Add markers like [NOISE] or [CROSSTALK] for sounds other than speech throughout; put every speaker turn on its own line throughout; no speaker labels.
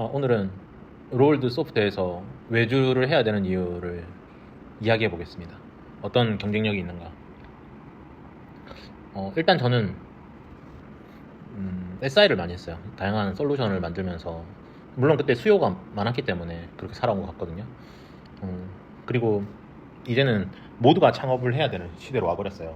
어, 오늘은 롤드 소프트에서 외주를 해야 되는 이유를 이야기해 보겠습니다. 어떤 경쟁력이 있는가? 어, 일단 저는 음, SI를 많이 했어요. 다양한 솔루션을 만들면서 물론 그때 수요가 많았기 때문에 그렇게 살아온 것 같거든요. 음, 그리고 이제는 모두가 창업을 해야 되는 시대로 와버렸어요.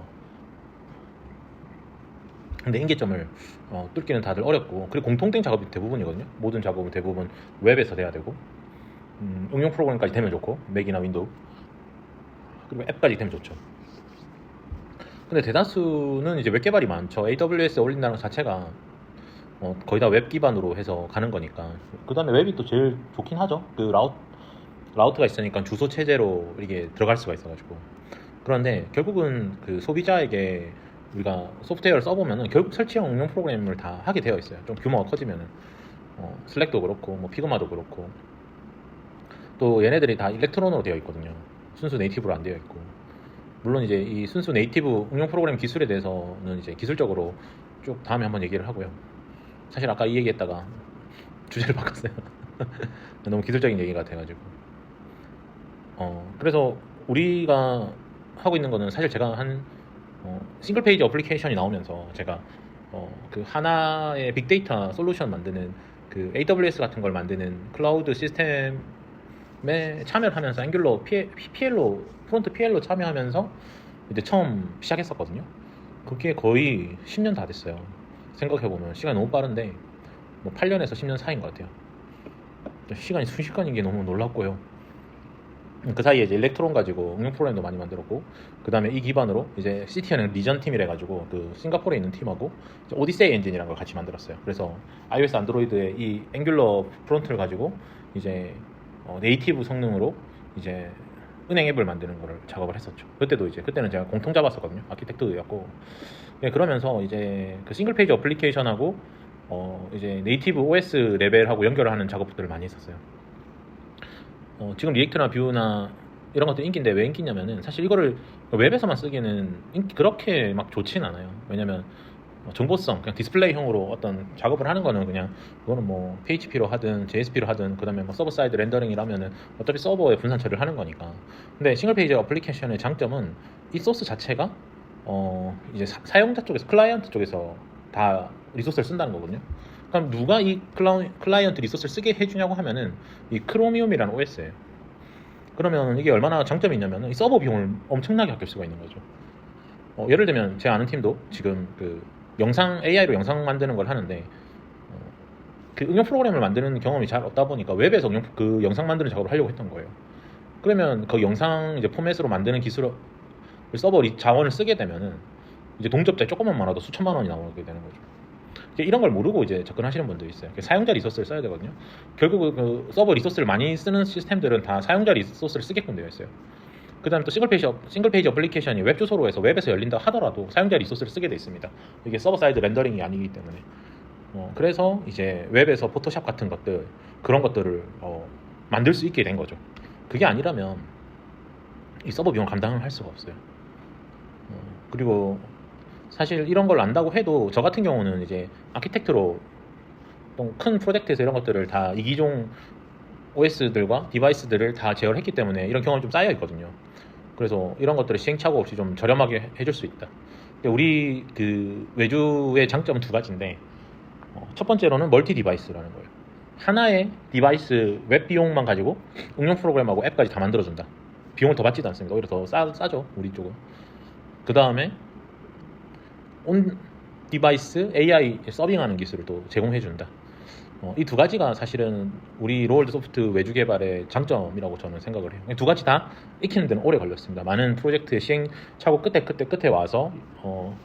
근데 인계점을 어, 뚫기는 다들 어렵고 그리고 공통된 작업이 대부분이거든요. 모든 작업은 대부분 웹에서 돼야 되고 음, 응용 프로그램까지 되면 좋고 맥이나 윈도우 그리고 앱까지 되면 좋죠. 근데 대다수는 이제 웹 개발이 많죠. AWS에 올린다는 것 자체가 어, 거의 다 웹 기반으로 해서 가는 거니까. 그 다음에 웹이 또 제일 좋긴 하죠. 그 라우트, 라우트가 있으니까 주소 체제로 이게 들어갈 수가 있어가지고. 그런데 결국은 그 소비자에게 우리가 소프트웨어를 써보면은 결국 설치형 응용 프로그램을 다 하게 되어 있어요. 좀 규모가 커지면은. 어, 슬랙도 그렇고, 뭐 피그마도 그렇고. 또 얘네들이 다 일렉트론으로 되어 있거든요. 순수 네이티브로 안 되어 있고. 물론 이제 이 순수 네이티브 응용 프로그램 기술에 대해서는 이제 기술적으로 쭉 다음에 한번 얘기를 하고요. 사실 아까 이 얘기했다가 [LAUGHS] 주제를 바꿨어요. [LAUGHS] 너무 기술적인 얘기가 돼가지고. 어, 그래서 우리가 하고 있는 거는 사실 제가 한 어, 싱글 페이지 어플리케이션이 나오면서 제가 어, 그 하나의 빅데이터 솔루션 만드는 그 AWS 같은 걸 만드는 클라우드 시스템에 참여를 하면서 앵귤러 PL로 프론트 PL로 참여하면서 이제 처음 시작했었거든요. 그게 거의 10년 다 됐어요. 생각해 보면 시간이 너무 빠른데 뭐 8년에서 10년 사이인 것 같아요. 시간이 순식간인 게 너무 놀랍고요. 그 사이에 이제 일렉트론 가지고 응용 프로그램도 많이 만들었고 그 다음에 이 기반으로 이제 CT는 리전 팀이라 가지고 그 싱가포르에 있는 팀하고 오디세이 엔진이라는 걸 같이 만들었어요. 그래서 iOS 안드로이드의 이 앵귤러 프론트를 가지고 이제 어, 네이티브 성능으로 이제 은행 앱을 만드는 거를 작업을 했었죠. 그때도 이제 그때는 제가 공통 잡았었거든요. 아키텍트였고 예, 그러면서 이제 그 싱글 페이지 어플리케이션하고 어 이제 네이티브 OS 레벨하고 연결을 하는 작업들을 많이 했었어요. 어, 지금 리액트나 뷰나 이런 것들 인기인데 왜 인기냐면은 사실 이거를 웹에서만 쓰기는 인기 그렇게 막 좋진 않아요. 왜냐면 뭐 정보성 그냥 디스플레이형으로 어떤 작업을 하는 거는 그냥 그거는 뭐 PHP로 하든 JSP로 하든 그다음에 뭐 서버 사이드 렌더링이라면은 어차피 서버에 분산 처리를 하는 거니까. 근데 싱글 페이지 어플리케이션의 장점은 이 소스 자체가 어 이제 사, 용자 쪽에서 클라이언트 쪽에서 다 리소스를 쓴다는 거거든요. 그럼 누가 이 클라, 클라이언트 리소스를 쓰게 해주냐고 하면은 이 크로미움이라는 OS예요. 그러면 이게 얼마나 장점이 있냐면 이 서버 비용을 엄청나게 아낄 수가 있는 거죠. 어, 예를 들면 제 아는 팀도 지금 그 영상 AI로 영상 만드는 걸 하는데 어, 그 응용 프로그램을 만드는 경험이 잘 없다 보니까 웹에서 응용, 그 영상 만드는 작업을 하려고 했던 거예요. 그러면 그 영상 이제 포맷으로 만드는 기술을 서버 리, 자원을 쓰게 되면은 이제 동접자 조금만 많아도 수천만 원이 나오게 되는 거죠. 이런 걸 모르고 이제 접근하시는 분들이 있어요. 사용자 리소스를 써야 되거든요. 결국 그 서버 리소스를 많이 쓰는 시스템들은 다 사용자 리소스를 쓰게끔 되어 있어요. 그 다음에 또 싱글 페이지, 싱글 페이지 어플리케이션이 웹 주소로 해서 웹에서 열린다 하더라도 사용자 리소스를 쓰게 돼 있습니다. 이게 서버 사이드 렌더링이 아니기 때문에. 어, 그래서 이제 웹에서 포토샵 같은 것들, 그런 것들을 어, 만들 수 있게 된 거죠. 그게 아니라면 이 서버 비용 감당을 할 수가 없어요. 어, 그리고 사실 이런 걸 안다고 해도 저 같은 경우는 이제 아키텍트로 큰 프로젝트에서 이런 것들을 다 이기종 OS들과 디바이스들을 다 제어를 했기 때문에 이런 경험이 좀 쌓여 있거든요. 그래서 이런 것들을 시행착오 없이 좀 저렴하게 해줄 수 있다. 근데 우리 그 외주의 장점은 두 가지인데 어, 첫 번째로는 멀티 디바이스라는 거예요. 하나의 디바이스 웹 비용만 가지고 응용 프로그램하고 앱까지 다 만들어준다. 비용을 더 받지도 않습니다. 오히려 더 싸, 싸죠 우리 쪽은. 그 다음에 온 디바이스 AI 서빙하는 기술을 또 제공해 준다. 어, 이 두 가지가 사실은 우리 로월드 소프트 외주 개발의 장점이라고 저는 생각을 해요. 두 가지 다 익히는 데는 오래 걸렸습니다. 많은 프로젝트 시행착오 끝에 끝에 끝에 와서 어,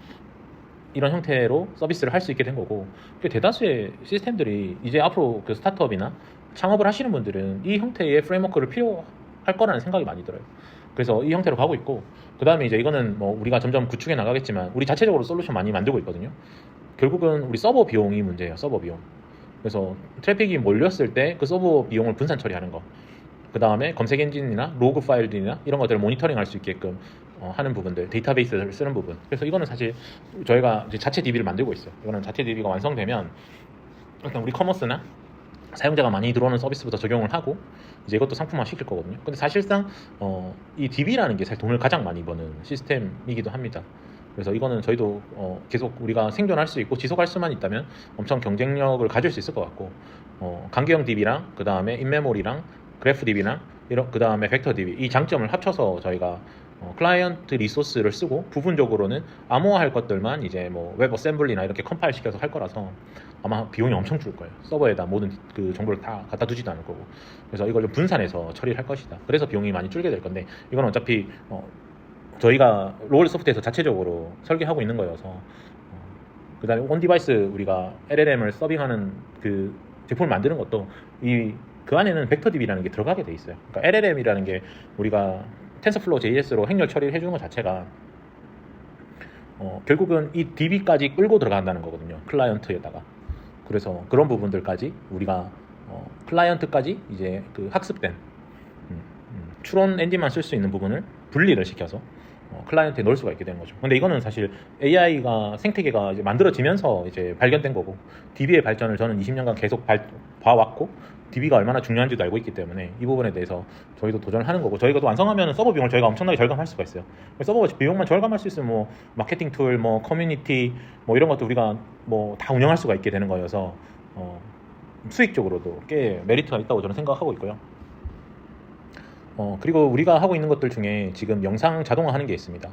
이런 형태로 서비스를 할 수 있게 된 거고 대다수의 시스템들이 이제 앞으로 그 스타트업이나 창업을 하시는 분들은 이 형태의 프레임워크를 필요할 거라는 생각이 많이 들어요. 그래서 이 형태로 가고 있고 그 다음에 이제 이거는 뭐 우리가 점점 구축해 나가겠지만 우리 자체적으로 솔루션 많이 만들고 있거든요. 결국은 우리 서버 비용이 문제예요. 서버 비용. 그래서 트래픽이 몰렸을 때 그 서버 비용을 분산 처리하는 거. 그 다음에 검색 엔진이나 로그 파일들이나 이런 것들을 모니터링 할 수 있게끔 어, 하는 부분들, 데이터베이스를 쓰는 부분. 그래서 이거는 사실 저희가 자체 DB를 만들고 있어요. 이거는 자체 DB가 완성되면 일단 우리 커머스나 사용자가 많이 들어오는 서비스부터 적용을 하고 이제 이것도 상품화 시킬 거거든요. 근데 사실상 어, 이 DB라는 게 사실 돈을 가장 많이 버는 시스템이기도 합니다. 그래서 이거는 저희도 어, 계속 우리가 생존할 수 있고 지속할 수만 있다면 엄청 경쟁력을 가질 수 있을 것 같고 어, 간계형 DB랑 그 다음에 인메모리랑 그래프 DB랑 이런 그 다음에 벡터 DB 이 장점을 합쳐서 저희가 어, 클라이언트 리소스를 쓰고 부분적으로는 암호화할 것들만 이제 뭐 웹 어셈블리나 이렇게 컴파일 시켜서 할 거라서 아마 비용이 엄청 줄 거예요. 서버에다 모든 그 정보를 다 갖다 두지도 않을 거고. 그래서 이걸 좀 분산해서 처리를 할 것이다. 그래서 비용이 많이 줄게 될 건데 이건 어차피 어, 저희가 롤 소프트에서 자체적으로 설계하고 있는 거여서 어, 그다음에 온 디바이스 우리가 LLM을 서빙하는 그 제품을 만드는 것도 이 그 안에는 벡터 DB라는 게 들어가게 돼 있어요. 그러니까 LLM이라는 게 우리가 텐서플로우 JS로 행렬 처리를 해주는 것 자체가 어, 결국은 이 DB까지 끌고 들어간다는 거거든요. 클라이언트에다가. 그래서 그런 부분들까지 우리가 어, 클라이언트까지 이제 그 학습된 음, 음, 추론 엔진만 쓸 수 있는 부분을 분리를 시켜서 어, 클라이언트에 넣을 수가 있게 되는 거죠. 근데 이거는 사실 AI가 생태계가 이제 만들어지면서 이제 발견된 거고 DB의 발전을 저는 20년간 계속 발- 봐왔고 DB가 얼마나 중요한지도 알고 있기 때문에 이 부분에 대해서 저희도 도전을 하는 거고 저희가 또 완성하면 서버 비용을 저희가 엄청나게 절감할 수가 있어요. 서버 비용만 절감할 수 있으면 뭐 마케팅 툴, 뭐 커뮤니티 뭐 이런 것도 우리가 뭐 다 운영할 수가 있게 되는 거여서 어, 수익적으로도 꽤 메리트가 있다고 저는 생각하고 있고요. 어, 그리고 우리가 하고 있는 것들 중에 지금 영상 자동화하는 게 있습니다.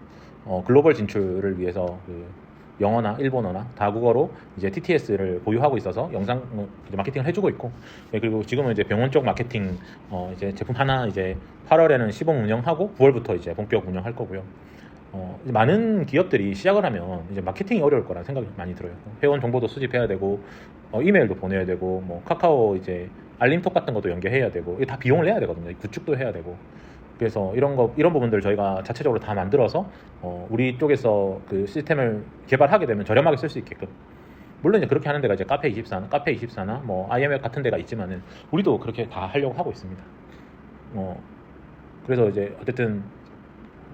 어, 글로벌 진출을 위해서 그 영어나 일본어나 다국어로 이제 TTS를 보유하고 있어서 영상 어, 마케팅을 해주고 있고 예, 그리고 지금은 이제 병원 쪽 마케팅 어, 이제 제품 하나 이제 8월에는 시범 운영하고 9월부터 이제 본격 운영할 거고요. 어, 많은 기업들이 시작을 하면 이제 마케팅이 어려울 거라는 생각이 많이 들어요. 회원 정보도 수집해야 되고 어, 이메일도 보내야 되고 뭐 카카오 이제 알림톡 같은 것도 연계해야 되고 이게 다 비용을 내야 되거든요. 구축도 해야 되고 그래서 이런 거 이런 부분들 저희가 자체적으로 다 만들어서 어, 우리 쪽에서 그 시스템을 개발하게 되면 저렴하게 쓸 수 있게끔 물론 이제 그렇게 하는 데가 이제 카페 24나 카페 24나 뭐 IMF 같은 데가 있지만은 우리도 그렇게 다 하려고 하고 있습니다. 어 그래서 이제 어쨌든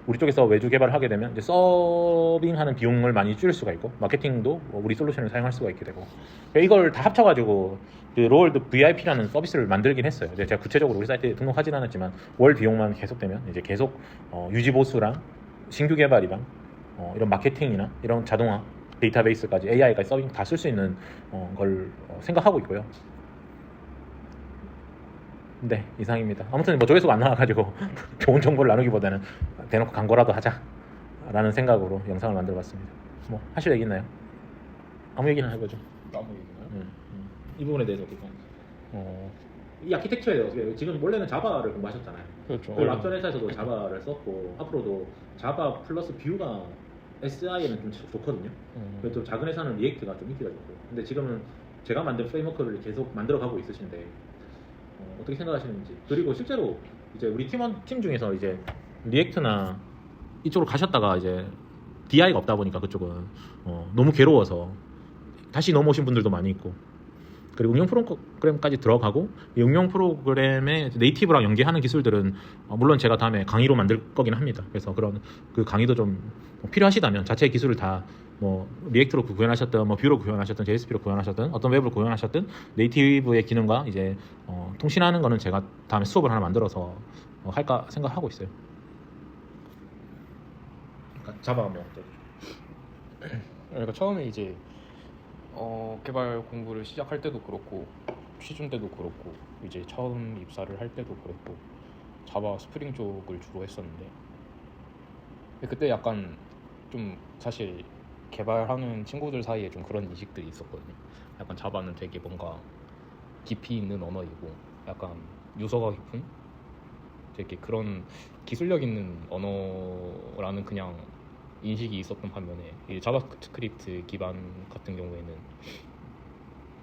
우리 쪽에서 외주 개발을 하게 되면 이제 서빙하는 비용을 많이 줄일 수가 있고 마케팅도 우리 솔루션을 사용할 수가 있게 되고 그러니까 이걸 다 합쳐가지고 그 로월드 VIP라는 서비스를 만들긴 했어요. 제가 구체적으로 우리 사이트에 등록하진 않았지만 월 비용만 계속되면 이제 계속 어, 유지 보수랑 신규 개발이랑 어, 이런 마케팅이나 이런 자동화 데이터베이스까지 AI까지 서빙 다 쓸 수 있는 어, 걸 어, 생각하고 있고요. 네 이상입니다. 아무튼 뭐 조회수가 안 나와가지고 [LAUGHS] 좋은 정보를 나누기보다는 대놓고 광고라도 하자 라는 생각으로 영상을 만들어 봤습니다. 뭐 하실 얘기 있나요? 아무 얘기나 해보죠.
아무 얘기나요?
음, 음. 이 부분에 대해서 어떻게 생각하세요? 어, 이 아키텍처에 대해서 지금 원래는 자바를 공부하셨잖아요.
그렇죠.
그 앞전 회사에서도 자바를 썼고 앞으로도 자바 플러스 뷰가 SI에는 좀 좋거든요.
음.
그래도 좀 작은 회사는 리액트가 좀 인기가 좋고 근데 지금은 제가 만든 프레임워크를 계속 만들어가고 있으신데 어, 어떻게 생각하시는지 그리고 실제로 이제 우리 팀원 팀 중에서 이제 리액트나 이쪽으로 가셨다가 이제 DI가 없다 보니까 그쪽은 어, 너무 괴로워서 다시 넘어오신 분들도 많이 있고 그리고 응용 프로그램까지 들어가고 이 응용 프로그램의 네이티브랑 연계하는 기술들은 어, 물론 제가 다음에 강의로 만들 거긴 합니다. 그래서 그런 그 강의도 좀 필요하시다면 자체 기술을 다 뭐 리액트로 구현하셨든 뭐 뷰로 구현하셨든 JSP로 구현하셨든 어떤 웹으로 구현하셨든 네이티브의 기능과 이제 어, 통신하는 거는 제가 다음에 수업을 하나 만들어서 어, 할까 생각하고 있어요. 그러니까 자바 뭐
그러니까 처음에 이제 어, 개발 공부를 시작할 때도 그렇고 취준 때도 그렇고 이제 처음 입사를 할 때도 그렇고 자바 스프링 쪽을 주로 했었는데 그때 약간 좀 사실 개발하는 친구들 사이에 좀 그런 인식들이 있었거든요. 약간 자바는 되게 뭔가 깊이 있는 언어이고 약간 유서가 깊은 되게 그런 기술력 있는 언어라는 그냥 인식이 있었던 반면에 이 자바스크립트 기반 같은 경우에는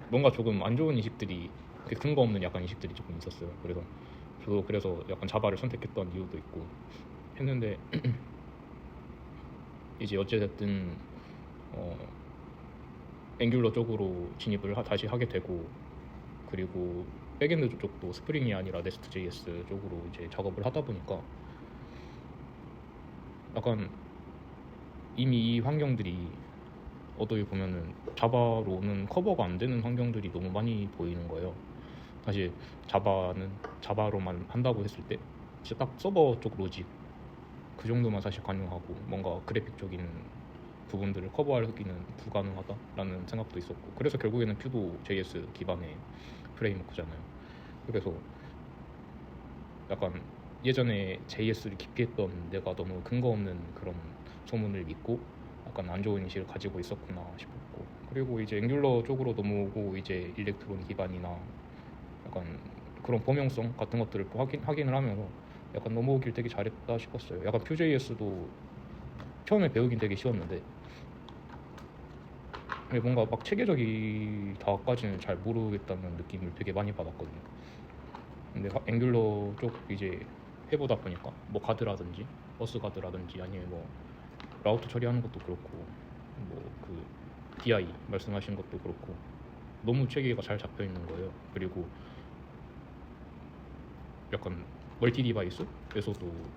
뭔가 조금 안 좋은 인식들이 그 근거 없는 약간 인식들이 조금 있었어요. 그래서 저도 그래서 약간 자바를 선택했던 이유도 있고 했는데 [CLEARS THROAT] 이제 어찌됐든 어, 앵귤러 쪽으로 진입을 하- 다시 하게 되고 그리고 백엔드 쪽도 스프링이 아니라 네스트 JS 쪽으로 이제 작업을 하다 보니까 약간 이미 이 환경들이 어떻게 보면은 자바로는 커버가 안 되는 환경들이 너무 많이 보이는 거예요. 사실 자바는 자바로만 한다고 했을 때 딱 서버 쪽 로직 그 정도만 사실 가능하고 뭔가 그래픽적인 부분들을 커버하기는 불가능하다라는 생각도 있었고 그래서 결국에는 퓨도 JS 기반의 프레임워크잖아요. 그래서 약간 예전에 JS를 깊이 했던 내가 너무 근거 없는 그런 소문을 믿고 약간 안 좋은 인식을 가지고 있었구나 싶었고 그리고 이제 앵귤러 쪽으로 넘어오고 이제 일렉트론 기반이나 약간 그런 범용성 같은 것들을 또 확인, 확인을 하면서 약간 넘어오길 되게 잘했다 싶었어요. 약간 퓨JS도 처음에 배우긴 되게 쉬웠는데 뭔가 막 체계적이다까지는 잘 모르겠다는 느낌을 되게 많이 받았거든요. 근데 하- 앵귤러 쪽 이제 해보다 보니까 뭐 가드라든지 버스 가드라든지 아니면 뭐 라우터 처리하는 것도 그렇고 뭐 그 DI 말씀하신 것도 그렇고 너무 체계가 잘 잡혀 있는 거예요. 그리고 약간 멀티 디바이스에서도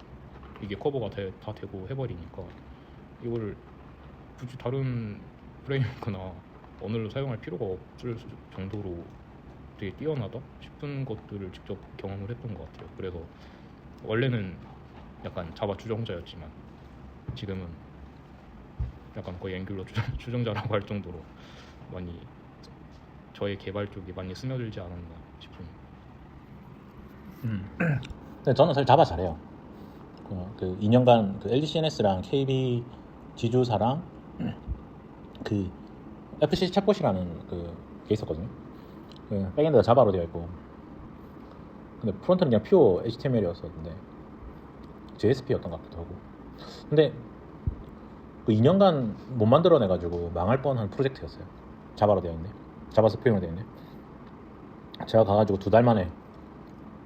이게 커버가 돼- 다 되고 해버리니까 이거를 굳이 다른 프레임워크나 언어를 사용할 필요가 없을 수- 정도로 되게 뛰어나다 싶은 것들을 직접 경험을 했던 것 같아요. 그래서 원래는 약간 자바 추종자였지만 지금은 약간 거의 앵귤러 추종, [LAUGHS] 추종자라고 할 정도로 많이 저의 개발 쪽이 많이 스며들지 않았나 싶은
음. 근데 저는 사실 자바 잘해요. 그, 그 2년간 그 LDCNS랑 KB 지주사랑 그 FC 챗봇이라는 그게 있었거든요. 그 백엔드가 자바로 되어 있고 근데 프론트는 그냥 퓨어 HTML이었었는데 JSP였던 것 같기도 하고 근데 그 2년간 못 만들어내가지고 망할 뻔한 프로젝트였어요. 자바로 되어 있네. 자바 스프링으로 되어 있네. 제가 가가지고 두 달 만에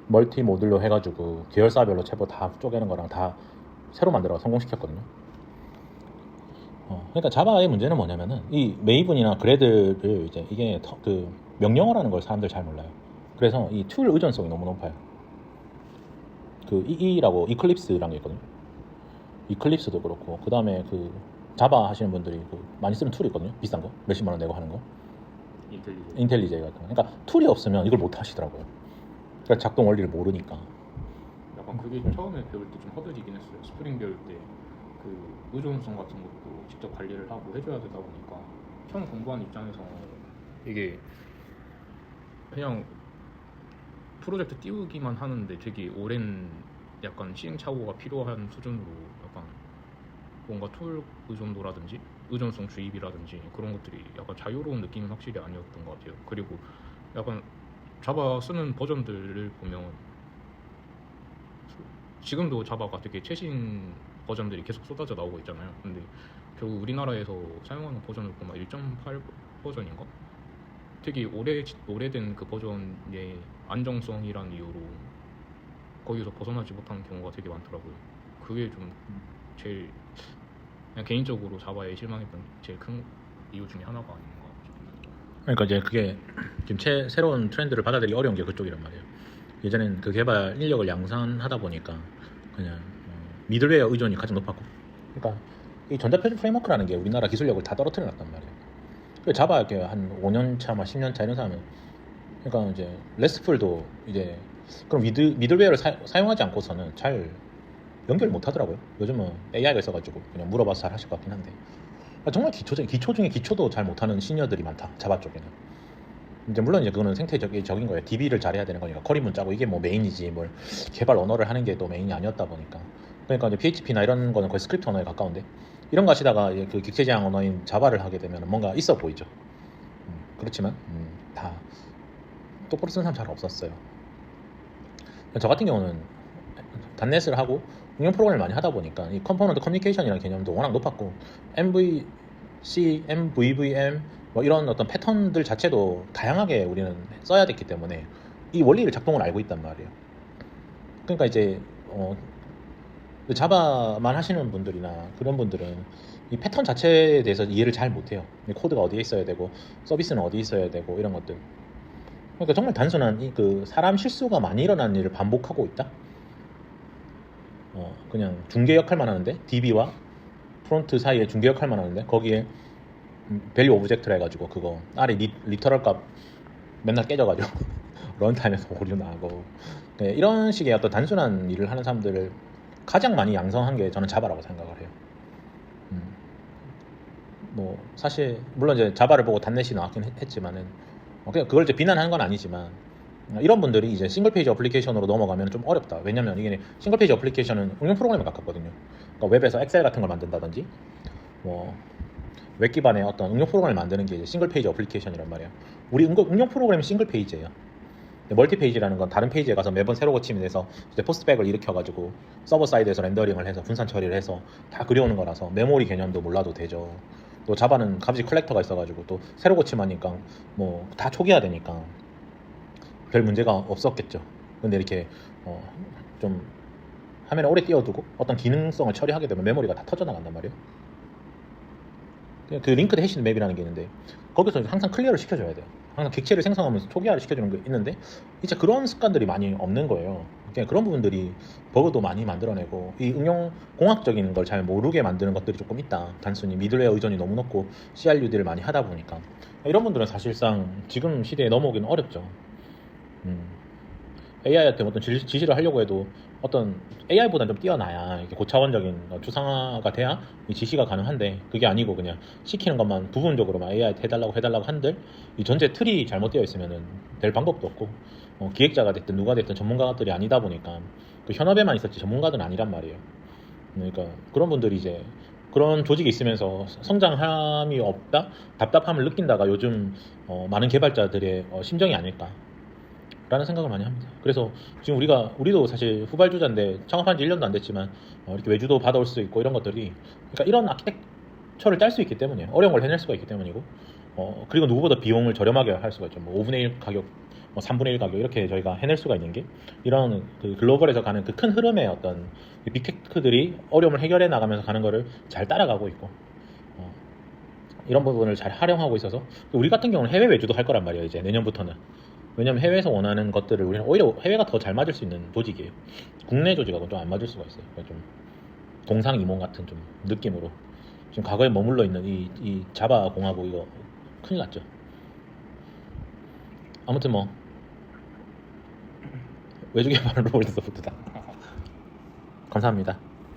멀티 모듈로 해가지고 계열사별로 챗봇 다 쪼개는 거랑 다 새로 만들어 성공시켰거든요. 어, 그러니까 자바의 문제는 뭐냐면은 이 메이븐이나 그레드를 이제 이게 터- 그 명령어라는 걸 사람들 잘 몰라요. 그래서 이 툴 의존성이 너무 높아요. 그 EE라고 이클립스라는 게 있거든요. 이클립스도 그렇고 그 다음에 그 자바 하시는 분들이 그 많이 쓰는 툴이 있거든요. 비싼 거 몇십만 원 내고 하는 거.
인텔리전
인텔리제 같은 거. 그러니까 툴이 없으면 이걸 못 하시더라고요. 그러니까 작동 원리를 모르니까.
약간 그게 처음에 배울 때 좀 허들이긴 했어요. 스프링 배울 때 그 의존성 같은 것도 직접 관리를 하고 해줘야 되다 보니까 처음 공부한 입장에서 이게 그냥 프로젝트 띄우기만 하는데 되게 오랜 약간 시행착오가 필요한 수준으로 약간 뭔가 툴 의존도라든지 의존성 주입이라든지 그런 것들이 약간 자유로운 느낌은 확실히 아니었던 것 같아요. 그리고 약간 자바 쓰는 버전들을 보면 지금도 자바가 되게 최신 버전들이 계속 쏟아져 나오고 있잖아요. 근데 결국 우리나라에서 사용하는 버전을 보면 1.8 버전인가? 되게 오래 오래된 그 버전의 안정성이라는 이유로 거기서 벗어나지 못하는 경우가 되게 많더라고요. 그게 좀 제일 그냥 개인적으로 자바에 실망했던 제일 큰 이유 중에 하나가 아닌가 싶습니다.
그러니까 이제 그게 지금 새, 새로운 트렌드를 받아들이기 어려운 게 그쪽이란 말이에요. 예전엔 그 개발 인력을 양산하다 보니까 그냥 어, 미들웨어 의존이 가장 높았고. 그러니까 이 전자표준 프레임워크라는 게 우리나라 기술력을 다 떨어뜨려 놨단 말이에요. 그 자바 이렇게 한 5년 차, 막 10년 차 이런 사람은 그러니까 이제 레스트풀도 이제 그럼 미들 미들웨어를 사, 사용하지 않고서는 잘 연결 못 하더라고요. 요즘은 AI가 있어가지고 그냥 물어봐서 잘 하실 것 같긴 한데 아, 정말 기초적 기초 중에 기초도 잘 못하는 시니어들이 많다. 자바 쪽에는. 이제 물론 이제 그거는 생태적인 거예요. DB를 잘해야 되는 거니까 커리문 짜고 이게 뭐 메인이지 뭘 개발 언어를 하는 게 또 메인이 아니었다 보니까 그러니까 이제 PHP나 이런 거는 거의 스크립트 언어에 가까운데 이런 거 하시다가 그 객체지향 언어인 자바를 하게 되면 뭔가 있어 보이죠. 음, 그렇지만 음, 다 똑바로 쓰는 사람 잘 없었어요. 저 같은 경우는 단넷을 하고 응용 프로그램을 많이 하다 보니까 이 컴포넌트 커뮤니케이션이라는 개념도 워낙 높았고 MVC, MVVM 뭐 이런 어떤 패턴들 자체도 다양하게 우리는 써야 됐기 때문에 이 원리를 작동을 알고 있단 말이에요. 그러니까 이제 어, 자바만 하시는 분들이나 그런 분들은 이 패턴 자체에 대해서 이해를 잘 못해요. 이 코드가 어디에 있어야 되고 서비스는 어디에 있어야 되고 이런 것들. 그러니까 정말 단순한 이 그 사람 실수가 많이 일어나는 일을 반복하고 있다. 어 그냥 중개 역할만 하는데 DB와 프론트 사이에 중개 역할만 하는데 거기에 밸류 오브젝트라 해가지고 그거 아래 리, 리터럴 값 맨날 깨져가지고 [LAUGHS] 런타임에서 오류 나고 네, 이런 식의 어떤 단순한 일을 하는 사람들을 가장 많이 양성한 게 저는 자바라고 생각을 해요. 음. 뭐 사실 물론 이제 자바를 보고 단넷이 나왔긴 했- 했지만은 어, 그냥 그걸 이제 비난하는 건 아니지만 어, 이런 분들이 이제 싱글 페이지 어플리케이션으로 넘어가면 좀 어렵다. 왜냐면 이게 싱글 페이지 어플리케이션은 응용 프로그램에 가깝거든요. 그러니까 웹에서 엑셀 같은 걸 만든다든지 뭐 웹 기반의 어떤 응용 프로그램을 만드는 게 싱글 페이지 어플리케이션이란 말이에요. 우리 응용, 프로그램은 싱글 페이지예요. 근데 멀티 페이지라는 건 다른 페이지에 가서 매번 새로 고침이 돼서 이제 포스트백을 일으켜가지고 서버 사이드에서 렌더링을 해서 분산 처리를 해서 다 그려오는 거라서 메모리 개념도 몰라도 되죠. 또 자바는 값이 컬렉터가 있어가지고 또 새로 고침하니까 뭐 다 초기화 되니까 별 문제가 없었겠죠. 근데 이렇게 어, 좀 화면에 오래 띄워두고 어떤 기능성을 처리하게 되면 메모리가 다 터져 나간단 말이에요. 그 링크드 해시 맵이라는 게 있는데 거기서 항상 클리어를 시켜줘야 돼요. 항상 객체를 생성하면서 초기화를 시켜주는 게 있는데 진짜 그런 습관들이 많이 없는 거예요. 그냥 그런 부분들이 버그도 많이 만들어내고 이 응용 공학적인 걸 잘 모르게 만드는 것들이 조금 있다. 단순히 미들웨어 의존이 너무 높고 CRUD를 많이 하다 보니까 이런 분들은 사실상 지금 시대에 넘어오기는 어렵죠. 음. AI한테 어떤 지- 지시를 하려고 해도 어떤 AI보다 좀 뛰어나야 이렇게 고차원적인 추상화가 돼야 이 지시가 가능한데 그게 아니고 그냥 시키는 것만 부분적으로만 AI한테 해달라고 해달라고 한들 이 전체 틀이 잘못되어 있으면은 될 방법도 없고 어, 기획자가 됐든 누가 됐든 전문가들이 아니다 보니까 그 현업에만 있었지 전문가들은 아니란 말이에요. 그러니까 그런 분들이 이제 그런 조직이 있으면서 성장함이 없다, 답답함을 느낀다가 요즘 어, 많은 개발자들의 어, 심정이 아닐까. 라는 생각을 많이 합니다. 그래서 지금 우리가 우리도 사실 후발주자인데 창업한 지 1년도 안 됐지만 어, 이렇게 외주도 받아올 수 있고 이런 것들이 그러니까 이런 아키텍처를 짤 수 있기 때문이에요. 어려운 걸 해낼 수가 있기 때문이고 어, 그리고 누구보다 비용을 저렴하게 할 수가 있죠. 뭐 5분의 1 가격, 뭐 3분의 1 가격 이렇게 저희가 해낼 수가 있는 게 이런 그 글로벌에서 가는 그 큰 흐름의 어떤 이 빅테크들이 어려움을 해결해 나가면서 가는 거를 잘 따라가고 있고 어, 이런 부분을 잘 활용하고 있어서 우리 같은 경우는 해외 외주도 할 거란 말이에요. 이제 내년부터는 왜냐면 해외에서 원하는 것들을 우리는 오히려 해외가 더 잘 맞을 수 있는 조직이에요. 국내 조직하고는 좀안 맞을 수가 있어요. 그러니까 좀 동상이몽 같은 좀 느낌으로 지금 과거에 머물러 있는 이, 이 자바 공화국 이거 큰일 났죠. 아무튼 뭐 개발은 로볼드 소프트다. 감사합니다.